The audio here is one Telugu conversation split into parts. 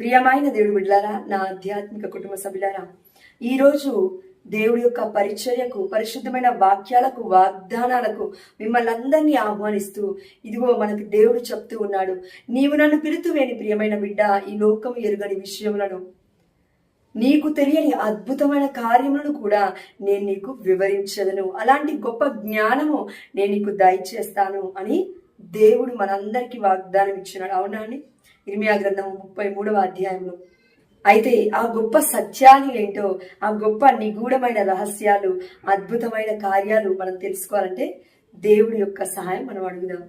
ప్రియమైన దేవుడు బిడ్డలారా నా ఆధ్యాత్మిక కుటుంబ సభ్యులారా ఈరోజు దేవుడి యొక్క పరిచర్యకు పరిశుద్ధమైన వాక్యాలకు వాగ్దానాలకు మిమ్మల్ని అందరినీ ఆహ్వానిస్తూ ఇదిగో మనకు దేవుడు చెప్తూ ఉన్నాడు. నీవు నన్ను పిలుతువేని ప్రియమైన బిడ్డ ఈ లోకం ఎరుగని విషయములను. నీకు తెలియని అద్భుతమైన కార్యములను కూడా నేను నీకు వివరించదను. అలాంటి గొప్ప జ్ఞానము నేను నీకు దయచేస్తాను అని దేవుడు మనందరికీ వాగ్దానం ఇచ్చినాడు. అవునా అని ఇర్మియా గ్రంథం ముప్పై మూడవ అధ్యాయంలో అయితే ఆ గొప్ప సత్యాలు ఏంటో ఆ గొప్ప నిగూఢమైన రహస్యాలు అద్భుతమైన కార్యాలు మనం తెలుసుకోవాలంటే దేవుడి యొక్క సహాయం మనం అడుగుదాం.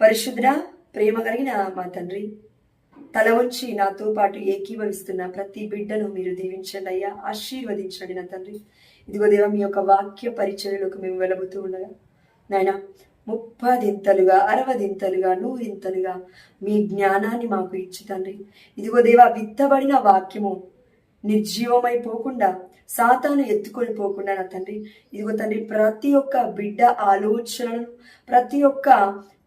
పరిశుద్ర ప్రేమ కలిగిన మా తండ్రి తల వచ్చి నాతో పాటు ఏకీభవిస్తున్న ప్రతి బిడ్డను మీరు దీవించండి అయ్యా ఆశీర్వదించండి నా తండ్రి. ఇదిగో దేవ మీ యొక్క వాక్య పరిచర్యలోకి మేము వెళ్ళబోతూ ఉండగా నాయన ముప్పదింతలుగా అరవదింతలుగా నూరింతలుగా మీ జ్ఞానాన్ని మాకు ఇచ్చి తండ్రి ఇదిగో దేవా విత్తబడిన వాక్యము నిర్జీవమైపోకుండా సాతాను ఎత్తుకొని పోకుండా నా తండ్రి. ఇదిగో తండ్రి ప్రతి ఒక్క బిడ్డ ఆలోచనలను ప్రతి ఒక్క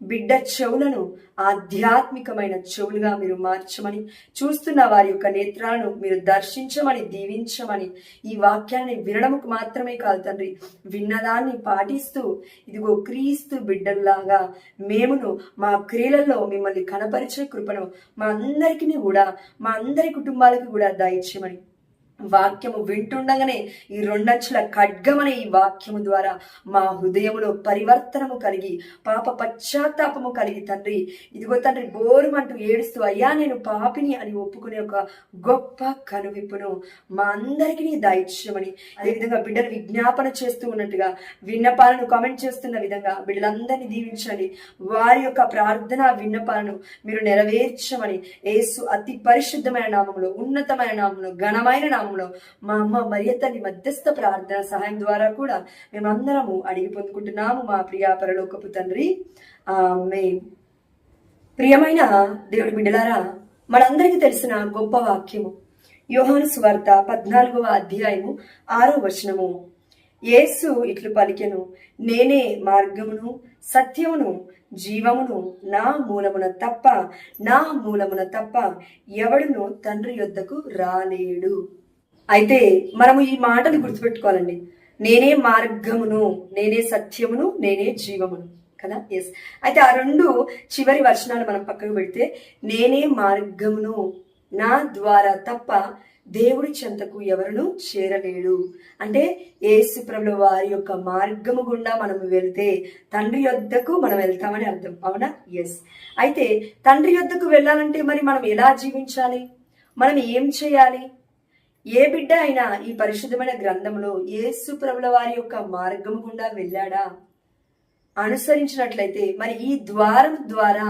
బిడ్డ చెవులను ఆధ్యాత్మికమైన చెవులుగా మీరు మార్చమని చూస్తున్న వారి యొక్క నేత్రాలను మీరు దర్శించమని దీవించమని ఈ వాక్యాన్ని వినడముకు మాత్రమే కాదు తండ్రి విన్నదాన్ని పాటిస్తూ ఇదిగో క్రీస్తు బిడ్డల్లాగా మేమును మా క్రియలలో మిమ్మల్ని కనపరిచే కృపను మా అందరికీ కూడా మా అందరి కుటుంబాలకు కూడా దయచేయమని వాక్యము వింటుండగానే ఈ రెండంచుల ఖడ్గమనే ఈ వాక్యము ద్వారా మా హృదయములో పరివర్తనము కలిగి పాప పశ్చాత్తాపము కలిగి తండ్రి. ఇదిగో తండ్రి బోరుమంటూ ఏడుస్తూ అయ్యా నేను పాపిని అని ఒప్పుకునే ఒక గొప్ప కనువిప్పును మా అందరికీ దయచేయమని అదేవిధంగా బిడ్డలు విజ్ఞాపన చేస్తూ ఉన్నట్టుగా విన్నపాలను కామెంట్ చేస్తున్న విధంగా బిడ్డలందరినీ దీవించండి. వారి యొక్క ప్రార్థన విన్నపాలను మీరు నెరవేర్చమని యేసు అతి పరిశుద్ధమైన నామంలో ఉన్నతమైన నామంలో ఘనమైన నామం నామంలో మా అమ్మ మరియ మధ్యస్థ ప్రార్థన సహాయం ద్వారా కూడా మేమందరము అడిగి పొందుకుంటున్నాము మా ప్రియా పరలోకపు తండ్రి. మే ప్రియమైన దేవుడి బిడ్డలారా మనందరికీ తెలిసిన గొప్ప వాక్యము యోహాను సువార్త పద్నాలుగవ అధ్యాయము ఆరో వచనము. యేసు ఇట్లు పలికెను నేనే మార్గమును సత్యమును జీవమును నా మూలమున తప్ప నా మూలమున తప్ప ఎవడును తండ్రి యొద్దకు రాలేడు. అయితే మనము ఈ మాటలు గుర్తుపెట్టుకోవాలండి. నేనే మార్గమును నేనే సత్యమును నేనే జీవమును. కదా? ఎస్ అయితే ఆ రెండు చివరి వర్షనాలు మనం పక్కకు పెడితే నేనే మార్గమును నా ద్వారా తప్ప దేవుడి చెంతకు ఎవరును చేరలేడు. అంటే ఏసుప్రభుల వారి యొక్క మార్గము గుండా మనం వెళ్తే తండ్రి యొద్దకు మనం వెళ్తామని అర్థం. అవునా? ఎస్ అయితే తండ్రి యొద్దకు వెళ్ళాలంటే మరి మనం ఎలా జీవించాలి? మనం ఏం చేయాలి? ఏ బిడ్డ అయినా ఈ పరిశుద్ధమైన గ్రంథంలో యేసు ప్రభుల వారి యొక్క మార్గం గుండా వెళ్ళాడా? అనుసరించినట్లయితే మరి ఈ ద్వారం ద్వారా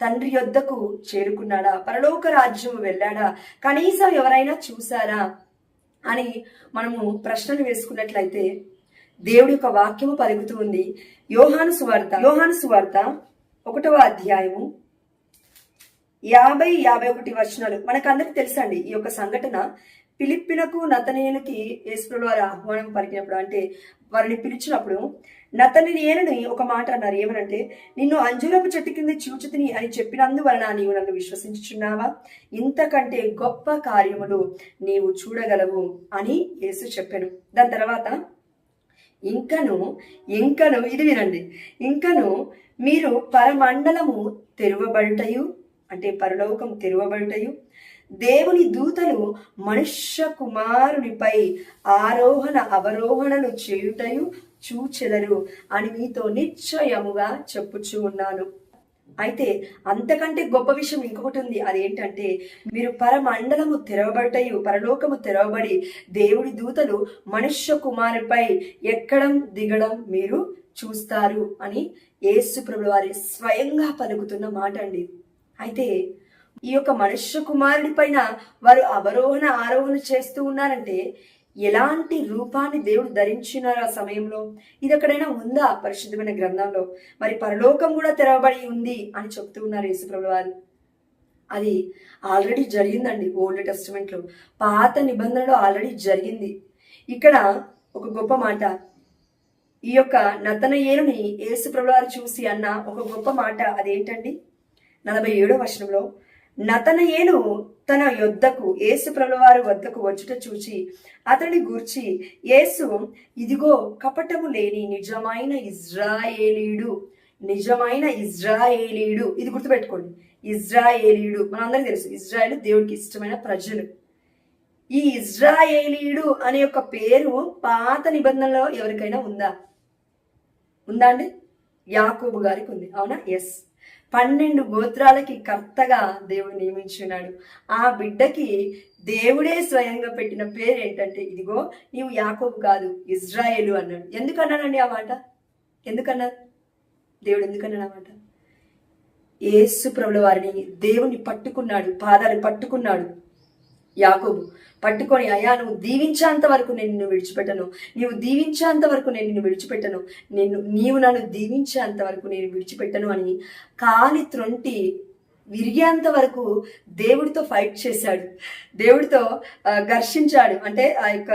తండ్రి యొద్దకు చేరుకున్నాడా? పరలోక రాజ్యం వెళ్ళాడా? కనీసం ఎవరైనా చూసారా అని మనము ప్రశ్నలు వేసుకున్నట్లయితే దేవుడి యొక్క వాక్యము పలుకుతూ ఉంది. యోహాను సువార్త యోహాను సువార్త ఒకటవ అధ్యాయము యాభై యాభై ఒకటి వచనాలు. మనకందరికి తెలుసండి ఈ యొక్క సంఘటన? పిలిప్పినకు నతనేయులకి యేసుప్రభు వారు ఆహ్వానం పలికినప్పుడు అంటే వారిని పిలిచినప్పుడు నతనేయులని ఒక మాట అన్నారు. ఏమనంటే నిన్ను అంజూరపు చెట్టు కింద చూచితిని అని చెప్పినందువలన నీవు నన్ను విశ్వసించుచున్నావా? ఇంతకంటే గొప్ప కార్యములు నీవు చూడగలవు అని యేసు చెప్పాను దాని తర్వాత ఇంకను ఇంకను ఇది వినండి. ఇంకను మీరు పరమండలము తెరవబడుటయు అంటే పరలోకం తెరవబడుటయు. దేవుని దూతలు మనుష్య కుమారునిపై ఆరోహణ అవరోహణలు చేయుటయు చూచెదరు అని మీతో నిశ్చయముగా చెప్పుచూ ఉన్నాను. అయితే అంతకంటే గొప్ప విషయం ఇంకొకటి ఉంది. అదేంటంటే మీరు పరమండలము తెరవబడటయు పరలోకము తెరవబడి దేవుడి దూతలు మనుష్య కుమారుపై ఎక్కడం దిగడం మీరు చూస్తారు అని యేసు ప్రభు వారి స్వయంగా పలుకుతున్న మాట అండి అయితే ఈ యొక్క మనుష్య కుమారుడి పైన వారు అవరోహణ ఆరోహణ చేస్తూ ఉన్నారంటే ఎలాంటి రూపాన్ని దేవుడు ధరించిన ఆ సమయంలో? ఇది ఎక్కడైనా ఉందా పరిశుద్ధమైన గ్రంథంలో? మరి పరలోకం కూడా తెరవబడి ఉంది అని చెప్తూ ఉన్నారు యేసుప్రభు వారు. అది ఆల్రెడీ జరిగిందండి ఓల్డ్ టెస్టిమెంట్లో. పాత నిబంధనలో ఆల్రెడీ జరిగింది. ఇక్కడ ఒక గొప్ప మాట. ఈ యొక్క నతనయేలుని యేసుప్రభు వారు చూసి అన్న ఒక గొప్ప మాట అదేంటండి? నలభై ఏడో వర్షంలో నతనయేలు తన యొద్దకు యేసు ప్రభువారి వద్దకు వచ్చుట చూచి అతని గూర్చి యేసు ఇదిగో కపటము లేని నిజమైన ఇజ్రాయేలీయుడు నిజమైన ఇజ్రాయేలీయుడు. ఇది గుర్తుపెట్టుకోండి. ఇజ్రాయేలీడు మనందరికీ తెలుసు ఇజ్రాయేల్ దేవుడికి ఇష్టమైన ప్రజలు. ఈ ఇజ్రాయేలీయుడు అనే యొక్క పేరు పాత నిబంధనలో ఎవరికైనా ఉందా? ఉందా అండి? యాకోబు గారికి ఉంది. అవునా? ఎస్ పన్నెండు గోత్రాలకి కర్తగా దేవుడు నియమించున్నాడు. ఆ బిడ్డకి దేవుడే స్వయంగా పెట్టిన పేరు ఏంటంటే ఇదిగో నీవు యాకోబు కాదు ఇజ్రాయేలు అన్నాడు. ఎందుకన్నాడండి ఆ మాట? ఎందుకన్నారు? దేవుడు ఎందుకన్నాడు ఆ మాట? ఏసు ప్రభుల వారిని దేవుని పట్టుకున్నాడు పాదాలు పట్టుకున్నాడు. యాకోబు పట్టుకొని అయా నువ్వు దీవించేంత వరకు నేను నిన్ను విడిచిపెట్టను. నీవు దీవించేంత వరకు నేను నిన్ను విడిచిపెట్టను. నిన్ను నీవు నన్ను దీవించేంత వరకు నేను విడిచిపెట్టను అని కాలి త్రొంటి విరిగేంత వరకు దేవుడితో ఫైట్ చేశాడు. దేవుడితో ఘర్షించాడు. అంటే ఆ యొక్క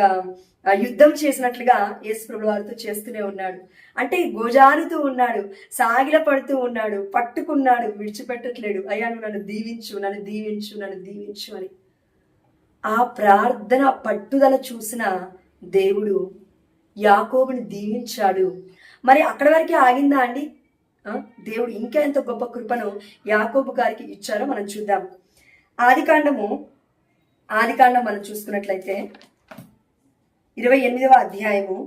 యుద్ధం చేసినట్లుగా యేసు ప్రభు వారితో చేస్తూనే ఉన్నాడు. అంటే గోజారుతూ ఉన్నాడు సాగిల పడుతూ ఉన్నాడు పట్టుకున్నాడు విడిచిపెట్టట్లేడు. అయ్యా నువ్వు నన్ను దీవించు నన్ను దీవించు నన్ను దీవించు అని. ఆ ప్రార్థన పట్టుదల చూసిన దేవుడు యాకోబుని దీవించాడు. మరి అక్కడ వరకే ఆగిందా అండి? దేవుడు ఇంకా ఎంత గొప్ప కృపను యాకోబు గారికి ఇచ్చారో మనం చూద్దాం. ఆదికాండము ఆదికాండం మనం చూసుకున్నట్లయితే ఇరవై ఎనిమిదవ అధ్యాయము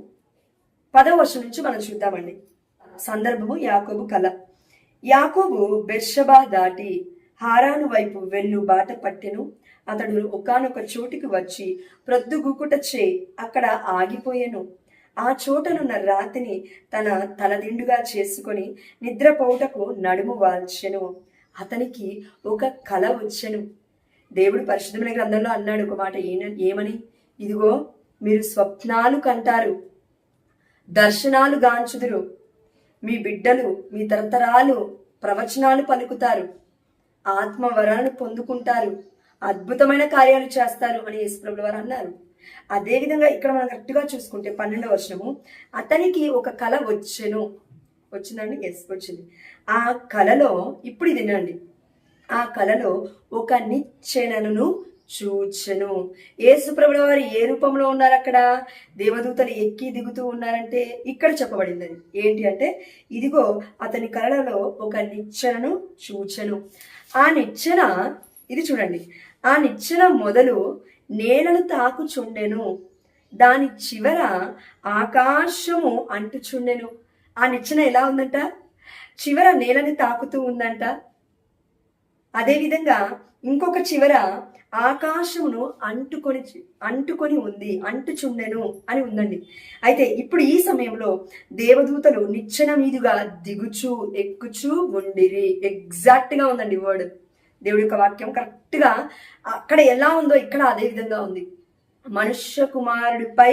పదవ వర్షం నుంచి మనం చూద్దామండి. సందర్భము యాకోబు కళ యాకోబు బెర్షబా దాటి హారాను వైపు వెళ్ళు బాట పట్టెను అతడు ఒకానొక చోటికి వచ్చి ప్రొద్దుగుకుట చే అక్కడ ఆగిపోయెను. ఆ చోటనున్న రాతిని తన తలదిండుగా చేసుకొని నిద్రపోవుటకు నడుము వాల్చెను. అతనికి ఒక కల వచ్చెను. దేవుడు పరిశుద్ధమైన గ్రంథంలో అన్నాడు ఒక మాట ఏమని? ఇదిగో మీరు స్వప్నాలు కంటారు దర్శనాలు గాంచుదురు. మీ బిడ్డలు మీ తరతరాలు ప్రవచనాలు పలుకుతారు. ఆత్మవరాలను పొందుకుంటారు. అద్భుతమైన కార్యాలు చేస్తారు అని యేసుప్రభుల వారు అన్నారు. అదేవిధంగా ఇక్కడ మనం కరెక్ట్గా చూసుకుంటే పన్నెండవ వర్షము అతనికి ఒక కళ వచ్చెను. వచ్చిందండి? ఎస్ వచ్చింది. ఆ కళలో ఇప్పుడు ఇది వినండి. ఆ కళలో ఒక నిచ్చెనను చూచెను. యేసుప్రభుల వారు ఏ రూపంలో ఉన్నారు అక్కడ? దేవదూతలు ఎక్కి దిగుతూ ఉన్నారంటే ఇక్కడ చెప్పబడింది అది ఏంటి అంటే ఇదిగో అతని కళలలో ఒక నిచ్చెనను చూచెను. ఆ నిచ్చెన ఇది చూడండి. ఆ నిచ్చెన మొదలు నేలను తాకుచుండెను. దాని చివర ఆకాశము అంటుచుండెను. ఆ నిచ్చెన ఎలా ఉందంట? చివర నేలని తాకుతూ ఉందంట. అదేవిధంగా ఇంకొక చివర ఆకాశమును అంటుకొని అంటుకొని ఉంది అంటుచుండెను అని ఉందండి. అయితే ఇప్పుడు ఈ సమయంలో దేవదూతలు నిచ్చెన మీదుగా దిగుచు ఎక్కుచు ఉండిరి. ఎగ్జాక్ట్గా ఉందండి వర్డ్ దేవుడి యొక్క వాక్యం కరెక్ట్గా అక్కడ ఎలా ఉందో ఇక్కడ అదే విధంగా ఉంది. మనుష్య కుమారుడిపై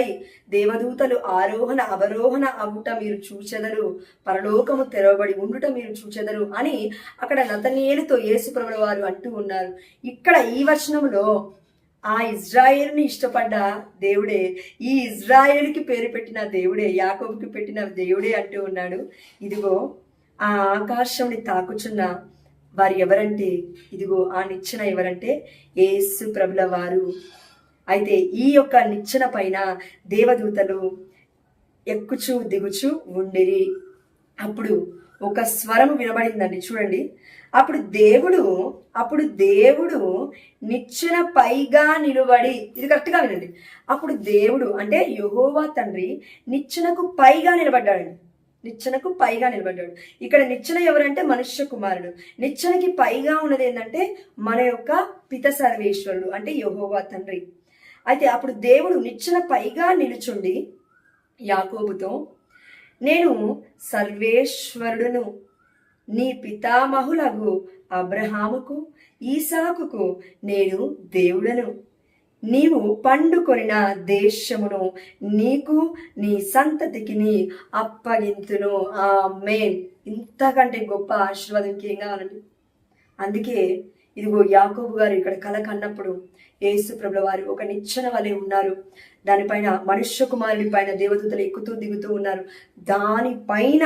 దేవదూతలు ఆరోహణ అవరోహణ అవ్వుట మీరు చూచెదరు. పరలోకము తెరవబడి ఉండుట మీరు చూచెదరు అని అక్కడ నతనీయులతో యేసుప్రభుల వారు అంటూ ఉన్నారు. ఇక్కడ ఈ వచనంలో ఆ ఇజ్రాయేల్ని ఇష్టపడ్డ దేవుడే ఈ ఇజ్రాయేల్కి పేరు పెట్టిన దేవుడే యాకోబుకి పెట్టిన దేవుడే అంటూ ఉన్నాడు. ఇదిగో ఆ ఆకాశంని తాకుచున్న వారు ఎవరంటే? ఇదిగో ఆ నిచ్చెన ఎవరంటే? ఏసు ప్రభుల వారు. అయితే ఈ యొక్క నిచ్చెన పైన దేవదూతలు ఎక్కుచు దిగుచు ఉండిరి. అప్పుడు ఒక స్వరం వినబడిందండి చూడండి. అప్పుడు దేవుడు అప్పుడు దేవుడు నిచ్చెన పైగా నిలబడి ఇది కరెక్ట్గా వినండి. అప్పుడు దేవుడు అంటే యహోవా తండ్రి నిచ్చెనకు పైగా నిలబడ్డాడండి. నిచ్చెనకు పైగా నిలబడ్డాడు. ఇక్కడ నిచ్చెన ఎవరంటే మనుష్య కుమారుడు. నిచ్చెనకి పైగా ఉన్నది ఏంటంటే మన యొక్క పిత సర్వేశ్వరుడు అంటే యహోవా తండ్రి. అయితే అప్పుడు దేవుడు నిచ్చెన పైగా నిలుచుండి యాకోబుతో నేను సర్వేశ్వరుడును నీ పితామహులకు అబ్రహాముకు ఈసాకుకు నేను దేవుడను. నీవు పండుకొనిన దేశమును నీకు నీ సంతతికి నీ అప్పగింతును. ఆ మేన్ ఇంతకంటే గొప్ప ఆశీర్వాదం ఇంకేం కావాలండి అందుకే ఇదిగో యాకోబు గారు ఇక్కడ కల కన్నప్పుడు యేసు ప్రభుల వారు ఒక నిచ్చెన వలె ఉన్నారు. దానిపైన మనుష్య కుమారుడి పైన దేవదూతలు ఎక్కుతూ దిగుతూ ఉన్నారు. దానిపైన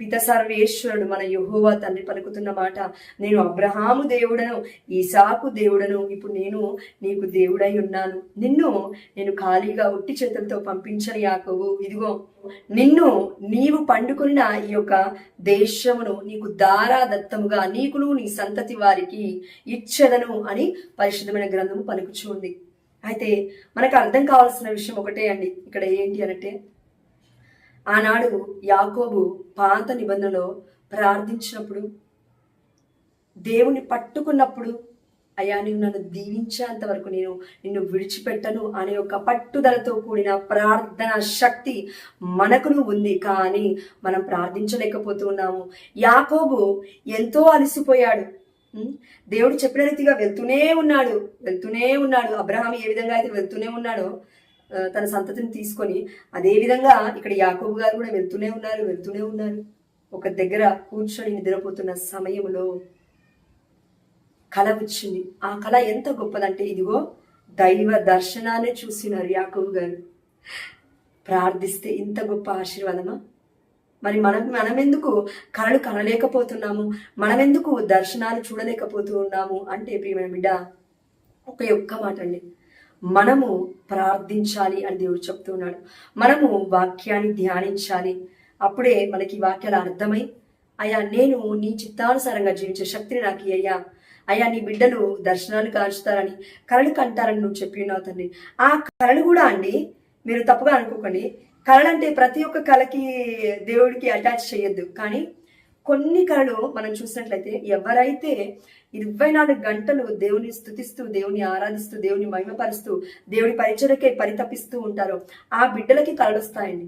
పిత సర్వేశ్వరుడు మన యహోవా తండ్రి పలుకుతున్న మాట నేను అబ్రహాము దేవుడను ఈసాకు దేవుడను ఇప్పుడు నేను నీకు దేవుడై ఉన్నాను. నిన్ను నేను ఖాళీగా ఒట్టి చేతులతో పంపించని యాకవు ఇదిగో నిన్ను నీవు పండుకున్న ఈ యొక్క దేశమును నీకు దారాదత్తముగా నీకును నీ సంతతి వారికి ఇచ్చెదను అని పరిశుద్ధమైన గ్రంథము పలుకుచుంది అయితే మనకు అర్థం కావాల్సిన విషయం ఒకటే అండి. ఇక్కడ ఏంటి అనంటే ఆనాడు యాకోబు పాత నిబంధనలో ప్రార్థించినప్పుడు దేవుని పట్టుకున్నప్పుడు అయ్యా నువ్వు నన్ను దీవించేంత వరకు నేను నిన్ను విడిచిపెట్టను అనే ఒక పట్టుదలతో కూడిన ప్రార్థన శక్తి మనకును ఉంది. కానీ మనం ప్రార్థించలేకపోతూ ఉన్నాము. యాకోబు ఎంతో అలసిపోయాడు. దేవుడు చెప్పిన రీతిగా వెళ్తూనే ఉన్నాడు. వెళ్తూనే ఉన్నాడు. అబ్రహాం ఏ విధంగా అయితే వెళ్తూనే ఉన్నాడో తన సంతతిని తీసుకొని అదే విధంగా ఇక్కడ యాకోబు గారు కూడా వెళ్తూనే ఉన్నారు వెళ్తూనే ఉన్నారు. ఒక దగ్గర కూర్చొని నిద్రపోతున్న సమయంలో కళ వచ్చింది. ఆ కళ ఎంత గొప్పదంటే ఇదిగో దైవ దర్శనాన్ని చూసినారు యాకోబు గారు. ప్రార్థిస్తే ఇంత గొప్ప ఆశీర్వాదమా? మరి మనం మనమెందుకు కళలు కనలేకపోతున్నాము? మనమెందుకు దర్శనాలు చూడలేకపోతూ ఉన్నాము? అంటే ప్రియమైన బిడ్డ ఒక ఒక్క మాట అండి మనము ప్రార్థించాలి అని దేవుడు చెప్తున్నాడు. మనము వాక్యాన్ని ధ్యానించాలి. అప్పుడే మనకి వాక్యాలు అర్థమై అయ్యా నేను నీ చిత్తానుసారంగా జీవించే శక్తిని నాకు అయ్యా. అయ్యా నీ బిడ్డలు దర్శనాలు కాల్చుతారని కళలు కంటారని నువ్వు చెప్పి ఉన్నావు తండ్రి. ఆ కళలు కూడా అండి మీరు తప్పుగా అనుకోకండి. కళలంటే అంటే ప్రతి ఒక్క కళకి దేవుడికి అటాచ్ చేయొద్దు. కానీ కొన్ని కళలు మనం చూసినట్లయితే ఎవరైతే ఇరవై నాలుగు గంటలు దేవుని స్థుతిస్తూ దేవుని ఆరాధిస్తూ దేవుని మహిమపరుస్తూ దేవుని పరిచయకే పరితపిస్తూ ఉంటారో ఆ బిడ్డలకి కళలు వస్తాయండి.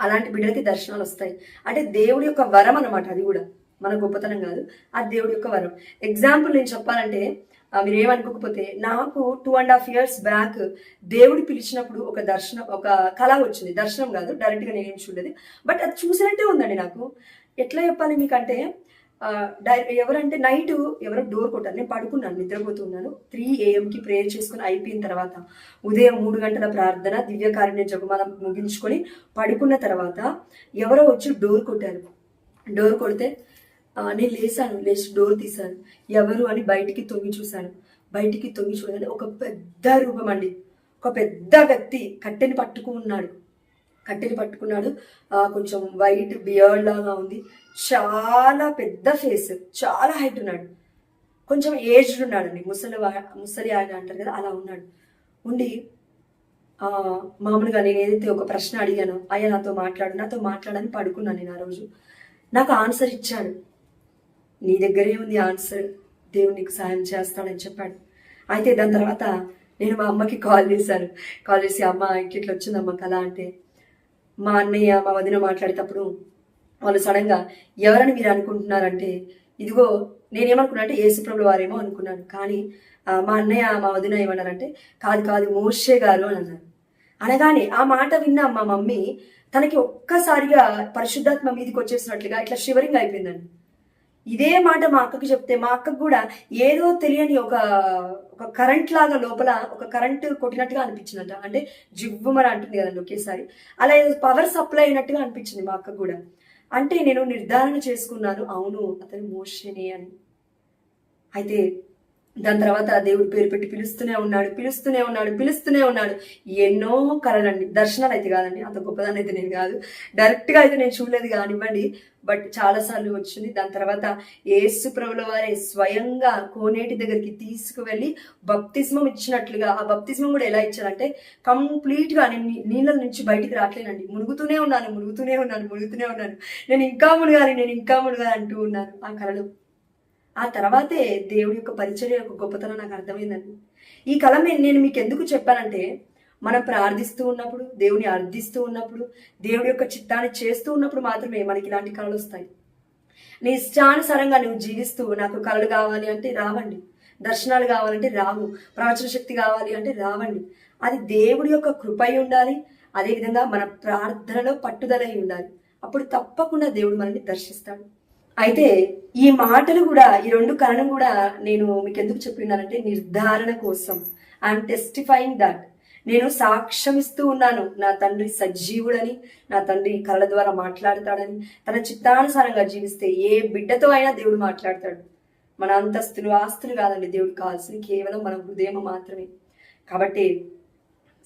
అలాంటి బిడ్డలకి దర్శనాలు వస్తాయి. అంటే దేవుడి యొక్క వరం అనమాట అది కూడా. మన గొప్పతనం కాదు. ఆ దేవుడి యొక్క వరం. ఎగ్జాంపుల్ నేను చెప్పాలంటే మీరు ఏమనుకోకపోతే నాకు two and half years back దేవుడు పిలిచినప్పుడు ఒక దర్శనం ఒక కళ వచ్చింది. దర్శనం కాదు డైరెక్ట్గా నేనేం చూడలేదు. బట్ అది చూసినట్టే ఉందండి నాకు. ఎట్లా చెప్పాలి మీకంటే డై ఎవరంటే నైట్ ఎవరో డోర్ కొట్టారు. నేను పడుకున్నాను నిద్రపోతున్నాను. త్రీ ఏఎంకి ప్రేయర్ చేసుకుని అయిపోయిన తర్వాత ఉదయం మూడు గంటల ప్రార్థన దివ్యకారుణ్య జపమాల ముగించుకొని పడుకున్న తర్వాత ఎవరో వచ్చి డోర్ కొట్టారు. డోర్ కొడితే నేను లేచాను లేచి డోర్ తీశాను. ఎవరు అని బయటికి తొంగి చూశాను. బయటికి తొంగి చూడగానే ఒక పెద్ద రూపం అండి. ఒక పెద్ద వ్యక్తి కట్టెని పట్టుకున్నాడు. కట్టెని పట్టుకున్నాడు. కొంచెం వైట్ బియర్డ్ లాగా ఉంది. చాలా పెద్ద ఫేస్ చాలా హైట్ ఉన్నాడు. కొంచెం ఏజ్డ్ ఉన్నాడండి. ముసలి వా- ముసలి ఆయన అంటారు కదా అలా ఉన్నాడు. ఉండి మామూలుగా నేను ఏదైతే ఒక ప్రశ్న అడిగానో అయ్యా నాతో మాట్లాడు నాతో మాట్లాడని పడుకున్నాను నేను ఆ రోజు. నాకు ఆన్సర్ ఇచ్చాడు నీ దగ్గరే ఉంది ఆన్సర్ దేవుడు నీకు సాయం చేస్తాడని చెప్పాడు. అయితే దాని తర్వాత నేను మా అమ్మకి కాల్ చేశాను. కాల్ చేసి అమ్మ ఇంకిట్లా వచ్చిందమ్మ కళ? అంటే మా అన్నయ్య మా వదిన మాట్లాడేటప్పుడు వాళ్ళు సడన్గా ఎవరని మీరు అనుకుంటున్నారంటే ఇదిగో నేనేమనుకున్నా అంటే యేసుప్రభుల వారేమో అనుకున్నాను. కానీ మా అన్నయ్య మా వదిన ఏమన్నారంటే కాదు కాదు మోషే గారు అని అన్నారు. అనగానే ఆ మాట విన్న మా మమ్మీ తనకి ఒక్కసారిగా పరిశుద్ధాత్మ మీదకి వచ్చేసినట్లుగా ఇట్లా షివరింగ్ అయిపోయిందండి. ఇదే మాట మా అక్కకి చెప్తే మా అక్కకు కూడా ఏదో తెలియని ఒక ఒక కరెంట్ లాగా లోపల ఒక కరెంట్ కొట్టినట్టుగా అనిపించిందంట. అంటే జివ్వుమని అంటుంది కదండి ఒకేసారి. అలా ఏదో పవర్ సప్లై అయినట్టుగా అనిపించింది మా అక్కకు కూడా. అంటే నేను నిర్ధారణ చేసుకున్నాను అవును అతను మోషనే అని. అయితే దాని తర్వాత దేవుడు పేరు పెట్టి పిలుస్తూనే ఉన్నాడు పిలుస్తూనే ఉన్నాడు పిలుస్తూనే ఉన్నాడు. ఎన్నో కళలండి. దర్శనాలు అయితే కాదండి. అంత గొప్పదాన్ని అయితే నేను కాదు. డైరెక్ట్గా అయితే నేను చూడలేదు కానివ్వండి. బట్ చాలాసార్లు వచ్చింది. దాని తర్వాత ఏసు ప్రభుల వారే స్వయంగా కోనేటి దగ్గరికి తీసుకువెళ్ళి బప్తిస్మం ఇచ్చినట్లుగా ఆ బప్తిస్మం కూడా ఎలా ఇచ్చారంటే కంప్లీట్గా నేను నీళ్ళ నుంచి బయటికి రావట్లేనండి మునుగుతూనే ఉన్నాను మునుగుతూనే ఉన్నాను మునుగుతూనే ఉన్నాను. నేను ఇంకా మునగాలి నేను ఇంకా మునగాలి అంటూ ఉన్నాను ఆ కళలు. ఆ తర్వాతే దేవుడి యొక్క పరిచర్య యొక్క గొప్పతనం నాకు అర్థమైందండి. ఈ కళ నేను మీకు ఎందుకు చెప్పానంటే మనం ప్రార్థిస్తూ ఉన్నప్పుడు దేవుని అర్థిస్తూ ఉన్నప్పుడు దేవుడి యొక్క చిత్తాన్ని చేస్తూ ఉన్నప్పుడు మాత్రమే మనకి ఇలాంటి కళలు వస్తాయి. నీ ఇష్టానుసారంగా నువ్వు జీవిస్తూ నాకు కళలు కావాలి అంటే రావండి. దర్శనాలు కావాలంటే రావు. ప్రవచన శక్తి కావాలి అంటే రావండి. అది దేవుడి యొక్క కృపై ఉండాలి. అదేవిధంగా మన ప్రార్థనలో పట్టుదల అయి ఉండాలి. అప్పుడు తప్పకుండా దేవుడు మనల్ని దర్శిస్తాడు. అయితే ఈ మాటలు కూడా ఈ రెండు కారణం కూడా నేను మీకు ఎందుకు చెప్పినానంటే నిర్ధారణ కోసం. ఐఎమ్ టెస్టిఫైయింగ్ దట్ నేను సాక్ష్యమిస్తూ ఉన్నాను. నా తండ్రి సజీవుడని నా తండ్రి కళ్ళ ద్వారా మాట్లాడతాడని తన చిత్తానుసారంగా జీవిస్తే ఏ బిడ్డతో అయినా దేవుడు మాట్లాడతాడు. మన అంతస్తులు ఆస్తులు కాదండి. దేవుడు కావాల్సింది కేవలం మన హృదయం మాత్రమే. కాబట్టి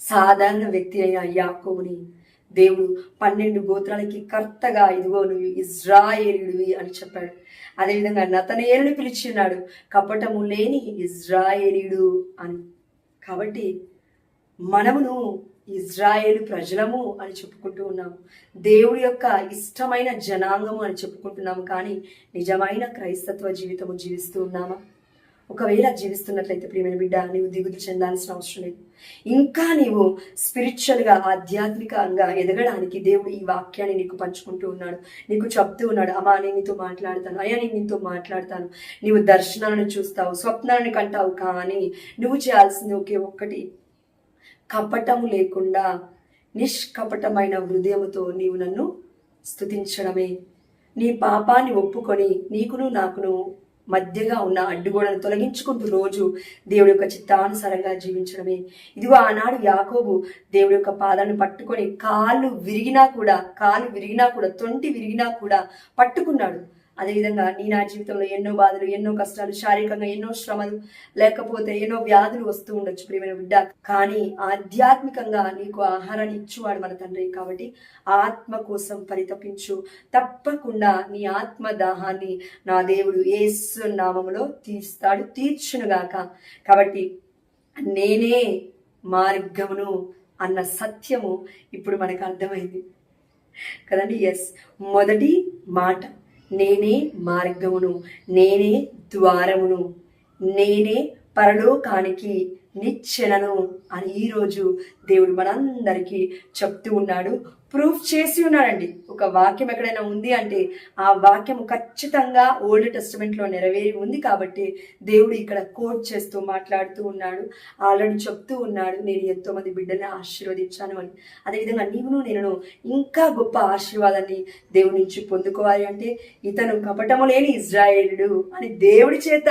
సాధారణ వ్యక్తి అయిన యాకోని దేవుడు పన్నెండు గోత్రాలకి కర్తగా ఇదిగో నువ్వు ఇజ్రాయేలుడివి అని చెప్పాడు. అదేవిధంగా నతనేరుని పిలిచి ఉన్నాడు కపటము లేని ఇజ్రాయేలీడు అని. కాబట్టి మనమును ఇజ్రాయేలు ప్రజలము అని చెప్పుకుంటూ ఉన్నాము. దేవుడి యొక్క ఇష్టమైన జనాంగము అని చెప్పుకుంటున్నాము. కానీ నిజమైన క్రైస్తత్వ జీవితము జీవిస్తూ ఉన్నామా? ఒకవేళ జీవిస్తున్నట్లయితే ప్రియమైన బిడ్డ నీవు దిగులు చెందాల్సిన అవసరం లేదు. ఇంకా నీవు స్పిరిచువల్గా ఆధ్యాత్మికంగా ఎదగడానికి దేవుడు ఈ వాక్యాన్ని నీకు పంచుకుంటూ ఉన్నాడు. నీకు చెప్తూ ఉన్నాడు అమ్మా నేను నీతో మాట్లాడతాను. అయ్యా నేను నీతో మాట్లాడతాను. నీవు దర్శనాలను చూస్తావు స్వప్నాలను కంటావు. కానీ నువ్వు చేయాల్సింది ఒకే ఒక్కటి. కపటము లేకుండా నిష్కపటమైన హృదయముతో నీవు నన్ను స్తుతించడమే. నీ పాపాన్ని ఒప్పుకొని నీకును నాకును మధ్యగా ఉన్న అడ్డుగోడను తొలగించుకుంటూ రోజు దేవుడి యొక్క చిత్తానుసారంగా జీవించడమే. ఇదిగో ఆనాడు యాకోబు దేవుడి యొక్క పాదాన్ని పట్టుకొని కాళ్ళు విరిగినా కూడా కాలు విరిగినా కూడా తొంటి విరిగినా కూడా పట్టుకున్నాడు. అదేవిధంగా నీ నా జీవితంలో ఎన్నో బాధలు ఎన్నో కష్టాలు శారీరకంగా ఎన్నో శ్రమలు లేకపోతే ఎన్నో వ్యాధులు వస్తూ ఉండొచ్చు ప్రియమైన బిడ్డ. కానీ ఆధ్యాత్మికంగా నీకు ఆహారాన్ని ఇచ్చువాడు మన తండ్రి. కాబట్టి ఆత్మ కోసం పరితపించు. తప్పకుండా నీ ఆత్మ దాహాన్ని నా దేవుడు ఏసు నామములో తీర్స్తాడు తీర్చునుగాక. కాబట్టి నేనే మార్గమును అన్న సత్యము ఇప్పుడు మనకు అర్థమైంది. కదండి? ఎస్ మొదటి మాట. నేనే మార్గమును నేనే ద్వారమును నేనే పరలోకానికి నిచ్చెనను అని ఈరోజు దేవుడు మనందరికీ చెప్తూ ఉన్నాడు. ప్రూఫ్ చేసి ఉన్నాడండి. ఒక వాక్యం ఎక్కడైనా ఉంది అంటే ఆ వాక్యం ఖచ్చితంగా ఓల్డ్ టెస్టిమెంట్లో నెరవేరి ఉంది కాబట్టి దేవుడు ఇక్కడ కోట్ చేస్తూ మాట్లాడుతూ ఉన్నాడు. ఆల్రెడీ చెప్తూ ఉన్నాడు నేను ఎంతో మంది బిడ్డల్ని ఆశీర్వదించాను అని. అదేవిధంగా నీవును నేను ఇంకా గొప్ప ఆశీర్వాదాన్ని దేవుడి నుంచి పొందుకోవాలి అంటే ఇతను కపటము లేని ఇజ్రాయేలుడు అని దేవుడి చేత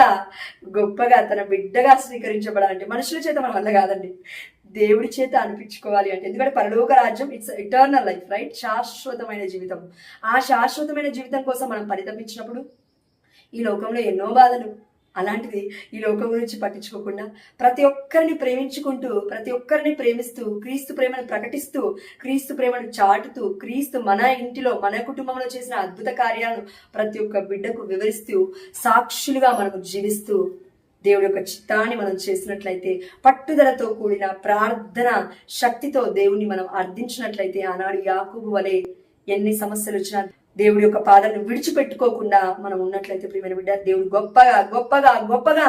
గొప్పగా తన బిడ్డగా స్వీకరించబడాలంటే మనుషుల చేత మన వల్ల కాదండి. దేవుడి చేత అనిపించుకోవాలి అంటే. ఎందుకంటే పరలోక రాజ్యం ఇట్స్ ఇటర్నల్ లైఫ్ రైట్ శాశ్వతమైన జీవితం. ఆ శాశ్వతమైన జీవితం కోసం మనం పరితపించినప్పుడు ఈ లోకంలో ఎన్నో బాధలు. అలాంటిది ఈ లోకం గురించి పట్టించుకోకుండా ప్రతి ఒక్కరిని ప్రేమించుకుంటూ ప్రతి ఒక్కరిని ప్రేమిస్తూ క్రీస్తు ప్రేమను ప్రకటిస్తూ క్రీస్తు ప్రేమను చాటుతూ క్రీస్తు మన ఇంటిలో మన కుటుంబంలో చేసిన అద్భుత కార్యాలను ప్రతి ఒక్క బిడ్డకు వివరిస్తూ సాక్షులుగా మనకు జీవిస్తూ దేవుడి యొక్క చిత్తాన్ని మనం చేసినట్లయితే పట్టుదలతో కూడిన ప్రార్థన శక్తితో దేవుణ్ణి మనం అర్థించినట్లయితే ఆనాడు యాకూబు వలె ఎన్ని సమస్యలు వచ్చినా దేవుడి యొక్క పాదాలను విడిచిపెట్టుకోకుండా మనం ఉన్నట్లయితే ప్రియమైన బిడ్డ దేవుడు గొప్పగా గొప్పగా గొప్పగా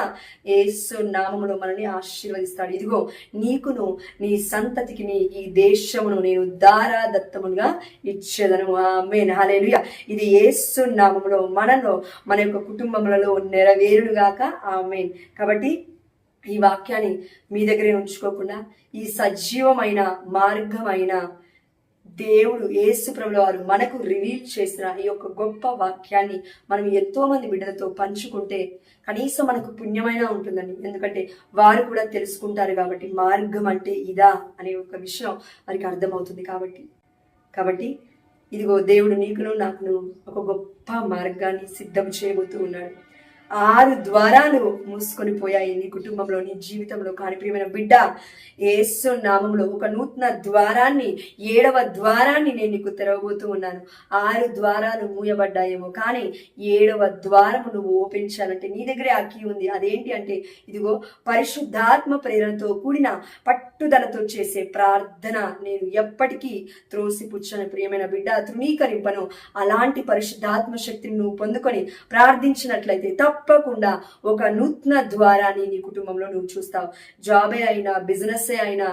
ఏసు నామములో మనల్ని ఆశీర్వదిస్తాడు. ఇదిగో నీకును నీ సంతతికి నీ ఈ దేశమును నేను దారా దత్తముగా ఇచ్చేదను. ఆమె నాలేలుయ ఇది ఏసు నామములో మనలో మన యొక్క కుటుంబములలో నెరవేరుగాక ఆమె కాబట్టి ఈ వాక్యాన్ని మీ దగ్గరే ఉంచుకోకుండా ఈ సజీవమైన మార్గమైన దేవుడు యేసు ప్రభుల వారు మనకు రివీల్ చేసిన ఈ యొక్క గొప్ప వాక్యాన్ని మనం ఎంతో మంది బిడ్డలతో పంచుకుంటే కనీసం మనకు పుణ్యమైన ఉంటుందండి. ఎందుకంటే వారు కూడా తెలుసుకుంటారు కాబట్టి మార్గం అంటే ఇదా అనే ఒక విషయం వారికి అర్థమవుతుంది కాబట్టి. కాబట్టి ఇదిగో దేవుడు నీకును నాకును ఒక గొప్ప మార్గాన్ని సిద్ధం చేయబోతూ ఉన్నాడు. ఆరు ద్వారాలు మూసుకొని పోయాయి నీ కుటుంబంలో నీ జీవితంలో. కానీ ప్రియమైన బిడ్డ ఏసు నామంలో ఒక నూతన ద్వారాన్ని ఏడవ ద్వారాన్ని నేను నీకు తెరవబోతూ ఉన్నాను. ఆరు ద్వారాలు మూయబడ్డాయేమో కానీ ఏడవ ద్వారము నువ్వు ఓపెన్ చేయాలంటే నీ దగ్గరే ఆ కీ ఉంది. అదేంటి అంటే ఇదిగో పరిశుద్ధాత్మ ప్రేరణతో కూడిన పట్టుదలతో చేసే ప్రార్థన నేను ఎప్పటికీ త్రోసిపుచ్చని. ప్రియమైన బిడ్డ తృణీకరింపను. అలాంటి పరిశుద్ధాత్మ శక్తిని నువ్వు పొందుకొని ప్రార్థించినట్లయితే తప్పకుండా ఒక నూతన ద్వారాన్ని నీ కుటుంబంలో నువ్వు చూస్తావు. జాబే అయినా బిజినెస్ అయినా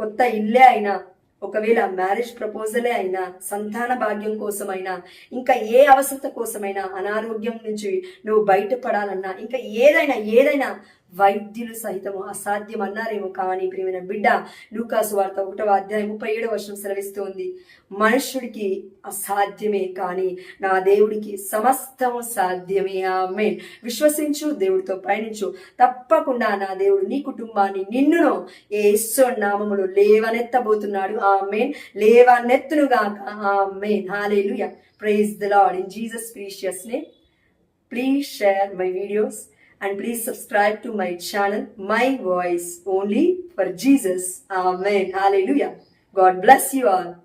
కొత్త ఇల్లే అయినా ఒకవేళ మ్యారేజ్ ప్రపోజలే అయినా సంతాన భాగ్యం కోసమైనా ఇంకా ఏ అవసరత కోసమైనా అనారోగ్యం నుంచి నువ్వు బయటపడాలన్నా ఇంకా ఏదైనా ఏదైనా వైద్యులు సహితము అసాధ్యం అన్నారేమో కానీ ప్రియమైన బిడ్డ లూకాసు వార్త ఒకటవ అధ్యాయం ముప్పై ఏడవ వర్షం సెలవిస్తుంది. మనుష్యుడికి అసాధ్యమే కానీ నా దేవుడికి సమస్తము సాధ్యమే. ఆమె విశ్వసించు దేవుడితో పయనించు. తప్పకుండా నా దేవుడు నీ కుటుంబాన్ని నిన్నును ఏసు నామములు లేవనెత్తబోతున్నాడు. ఆమె లేవనెత్తునుగాక ఆమె hallelujah praise the Lord in Jesus precious name please share my videos and please subscribe to my channel my voice only for jesus. Amen. Hallelujah. God bless you all